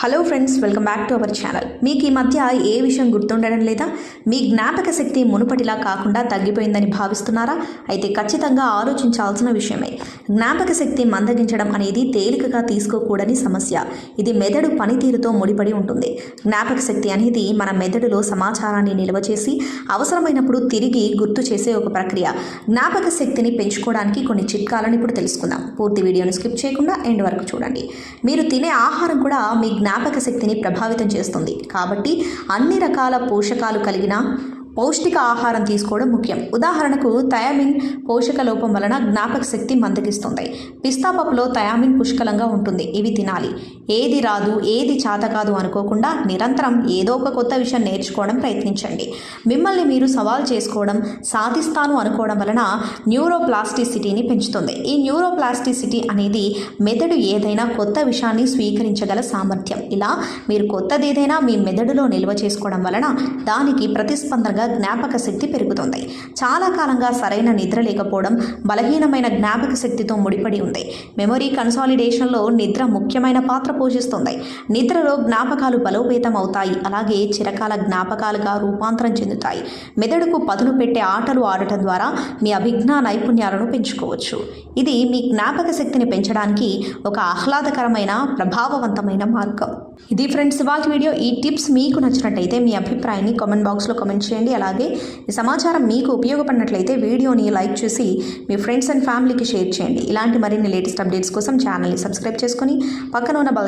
Hello friends welcome back to our channel మీకు ఈ మధ్య ఏ విషయం గుర్తుండడం లేదా? మీ జ్ఞాపక శక్తి మునుపటిలా కాకుండా తగ్గిపోయిందని భావిస్తున్నారా? అయితే ఖచ్చితంగా ఆలోచించాల్సిన విషయమే. జ్ఞాపక శక్తి మందగించడం అనేది తేలికగా తీసుకోకూడని సమస్య. ఇది మెదడు పనితీరుతో ముడిపడి ఉంటుంది. జ్ఞాపక శక్తి అనేది మన మెదడులో సమాచారాన్ని నిల్వ చేసి అవసరమైనప్పుడు తిరిగి గుర్తు చేసే ఒక ప్రక్రియ. జ్ఞాపక శక్తిని పెంచుకోవడానికి కొన్ని చిట్కాలను ఇప్పుడు తెలుసుకుందాం. పూర్తి వీడియోను స్కిప్ చేయకుండా ఎండ్ వరకు చూడండి. మీరు తినే ఆహారం కూడా మీ జ్ఞాపక శక్తిని ప్రభావితం చేస్తుంది. కాబట్టి అన్ని రకాల పోషకాలు కలిగిన పౌష్టిక ఆహారం తీసుకోవడం ముఖ్యం. ఉదాహరణకు థయామిన్ పోషక లోపం వలన జ్ఞాపక శక్తి మందగిస్తుంది. పిస్తా పప్పులో థయామిన్ పుష్కలంగా ఉంటుంది. ఇవి తినాలి. ఏది రాదు ఏది చేత కాదు అనుకోకుండా నిరంతరం ఏదో ఒక కొత్త విషయం నేర్చుకోవడం ప్రయత్నించండి. మిమ్మల్ని మీరు సవాల్ చేసుకోవడం సాధిస్తాను అనుకోవడం వలన న్యూరోప్లాస్టిసిటీని పెంచుతుంది. ఈ న్యూరోప్లాస్టిసిటీ అనేది మెదడు ఏదైనా కొత్త విషయాన్ని స్వీకరించగల సామర్థ్యం. ఇలా మీరు కొత్తది ఏదైనా మీ మెదడులో నిల్వ చేసుకోవడం వలన దానికి ప్రతిస్పందనగా జ్ఞాపక శక్తి పెరుగుతుంది. చాలా కాలంగా సరైన నిద్ర లేకపోవడం బలహీనమైన జ్ఞాపక శక్తితో ముడిపడి ఉంది. మెమొరీ కన్సాలిడేషన్లో నిద్ర ముఖ్యమైన పాత్ర పోషిస్తుంది. నిద్రలో జ్ఞాపకాలు బలోపేతం అవుతాయి అలాగే చిరకాల జ్ఞాపకాలుగా రూపాంతరం చెందుతాయి. మెదడుకు పదును పెట్టే ఆటలు ఆడటం ద్వారా మీ అభిజ్ఞా నైపుణ్యాలను పెంచుకోవచ్చు. ఇది మీ జ్ఞాపక శక్తిని పెంచడానికి ఒక ఆహ్లాదకరమైన ప్రభావవంతమైన మార్గం. ఇది ఫ్రెండ్స్ ఇవాళ వీడియో. ఈ టిప్స్ మీకు నచ్చినట్టయితే మీ అభిప్రాయాన్ని కామెంట్ బాక్స్లో కామెంట్ చేయండి. అలాగే ఈ సమాచారం మీకు ఉపయోగపడినట్లయితే వీడియోని లైక్ చేసి మీ ఫ్రెండ్స్ అండ్ ఫ్యామిలీకి షేర్ చేయండి. ఇలాంటి మరిన్ని లేటెస్ట్ అప్డేట్స్ కోసం ఛానల్ని సబ్స్క్రైబ్ చేసుకొని పక్కన ఉన్న బెల్